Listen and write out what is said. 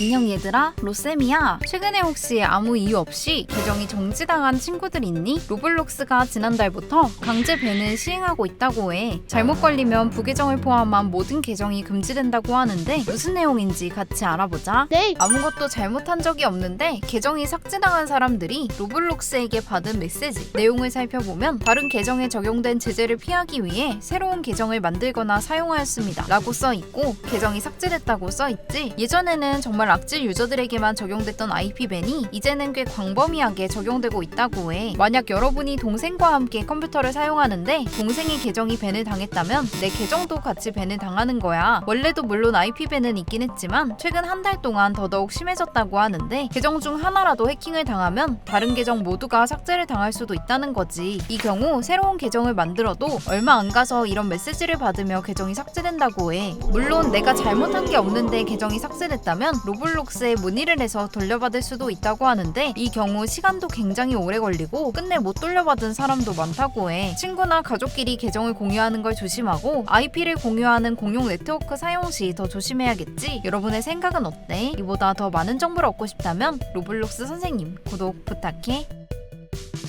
안녕 얘들아, 로쌤이야. 최근에 혹시 아무 이유 없이 계정이 정지당한 친구들 있니? 로블록스가 지난달부터 강제 밴을 시행하고 있다고 해. 잘못 걸리면 부계정을 포함한 모든 계정이 금지된다고 하는데 무슨 내용인지 같이 알아보자. 네. 아무것도 잘못한 적이 없는데 계정이 삭제당한 사람들이 로블록스에게 받은 메시지 내용을 살펴보면 다른 계정에 적용된 제재를 피하기 위해 새로운 계정을 만들거나 사용하였습니다 라고 써있고 계정이 삭제됐다고 써있지 예전에는 정말 악질 유저들에게만 적용됐던 IP밴이 이제는 꽤 광범위하게 적용되고 있다고 해 만약 여러분이 동생과 함께 컴퓨터를 사용하는데 동생이 계정이 밴을 당했다면 내 계정도 같이 밴을 당하는 거야 원래도 물론 IP밴은 있긴 했지만 최근 한 달 동안 더더욱 심해졌다고 하는데 계정 중 하나라도 해킹을 당하면 다른 계정 모두가 삭제를 당할 수도 있다는 거지. 이 경우 새로운 계정을 만들어도 얼마 안 가서 이런 메시지를 받으며 계정이 삭제된다고 해. 물론 내가 잘못한 게 없는데 계정이 삭제됐다면 로 블록스에 문의를 해서 돌려받을 수도 있다고 하는데 이 경우 시간도 굉장히 오래 걸리고 끝내 못 돌려받은 사람도 많다고 해. 친구나 가족끼리 계정을 공유하는 걸 조심하고 IP를 공유하는 공용 네트워크 사용 시 더 조심해야겠지. 여러분의 생각은 어때? 이보다 더 많은 정보를 얻고 싶다면 로블록스 선생님 구독 부탁해.